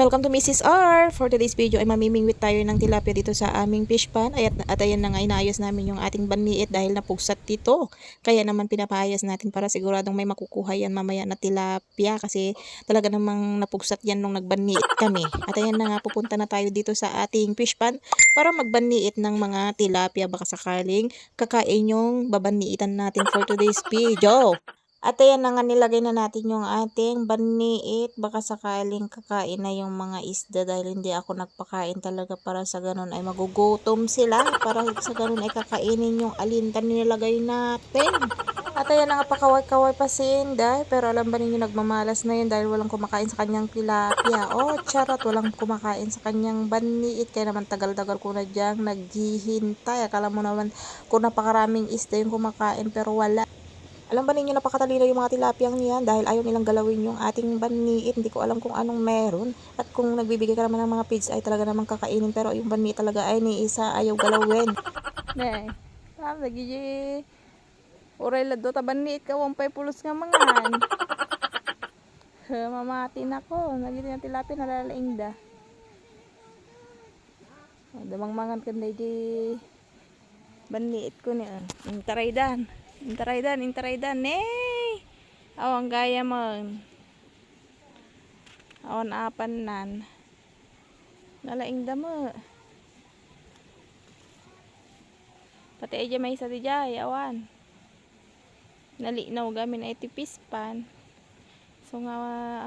welcome to Mrs. R. For today's video ay mamimingwit tayo ng tilapia dito sa aming fish pan. At, at ayan na nga inaayos namin yung ating baniit dahil napugsat dito. Kaya naman pinapayas natin para siguradong may makukuha yan mamaya na tilapia kasi talaga namang napugsat yan nung nagbaniit kami. At ayan na nga pupunta na tayo dito sa ating fish pan para magbaniit ng mga tilapia baka sakaling kakain yung babaniitan natin for today's video. At ayan na nga nilagay na natin yung ating baniit. Baka sakaling kakain na yung mga isda dahil hindi ako nagpakain talaga para sa ganun ay magugutom sila. Para sa ganun ay kakainin yung alintan nilagay natin. At ayan na nga pakaway-kaway pa si Inday. Pero alam ba ninyo nagmamalas na yun dahil walang kumakain sa kanyang tilapia. Oh, charot, walang kumakain sa kanyang baniit. Kaya naman tagal-tagal ko na diyang naghihintay. Akala mo naman kung napakaraming isda yung kumakain pero wala. Alam ba ninyo napakatalino yung mga tilapiyang niyan dahil ayaw nilang galawin yung ating baniit. Hindi ko alam kung anong meron. At kung nagbibigay ka naman ng mga pigs ay talaga namang kakainin. Pero yung baniit talaga ay ni isa ayaw galawin. Ne, tam lagi je. Oray lado ta baniit ka wampay pulos nga mangan. Mamati na ko. Nagiti na tilapia nalalaing da. Damang mangan kan di baniit ko ni. Ah. Intaraydan. Intaraydan, intaraydan. Nay! Awang gaya man. Awan apan nan. Nalaing da mo. Pati ay may isa di awan. Nalinaw gamin ay tipis pan. So nga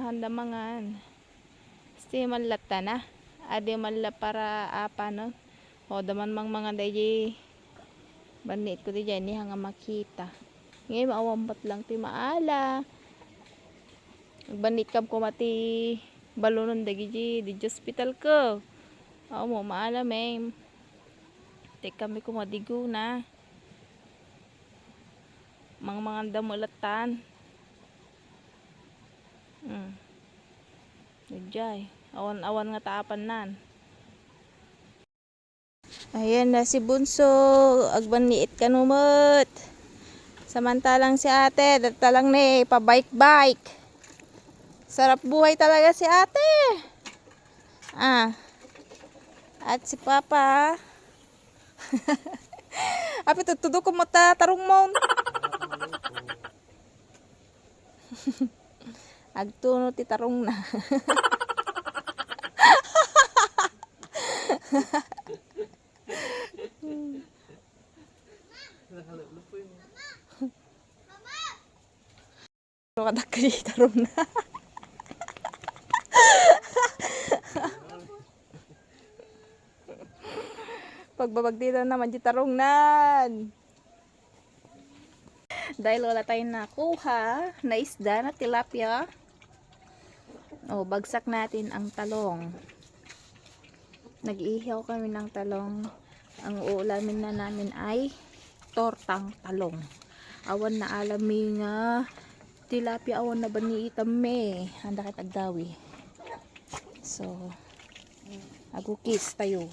handa mangan. Sti malata na. Ade malla para apa no. O daman mang mga day Banit ko di jay ni hanga makita. Ngayon maawambat lang ti maala. Banit kam ko mati balunon dagi di hospital ko. Aw mo maala may Tek kami kumadigo na. Mga mga damulatan. Hmm. Nagjay. Awan-awan nga taapan nan. Ayan na si Bunso. Agbaniit ka numot. Samantalang si ate, datalang ni pa-bike-bike. Sarap buhay talaga si ate. Ah. At si Papa. Api tutudo ko mata tarong mo. Agtuno ti tarong na. Pero kada kay tarong na. Pagbabagdita naman di tarong nan. Dahil wala tayong nakuha na isda na tilapia. O, bagsak natin ang talong. Nag-iihaw kami ng talong. Ang uulamin na namin ay tortang talong. Awan na alami nga tilapia awan na ba ni itame. Handa kit agdawi. So, agukis tayo.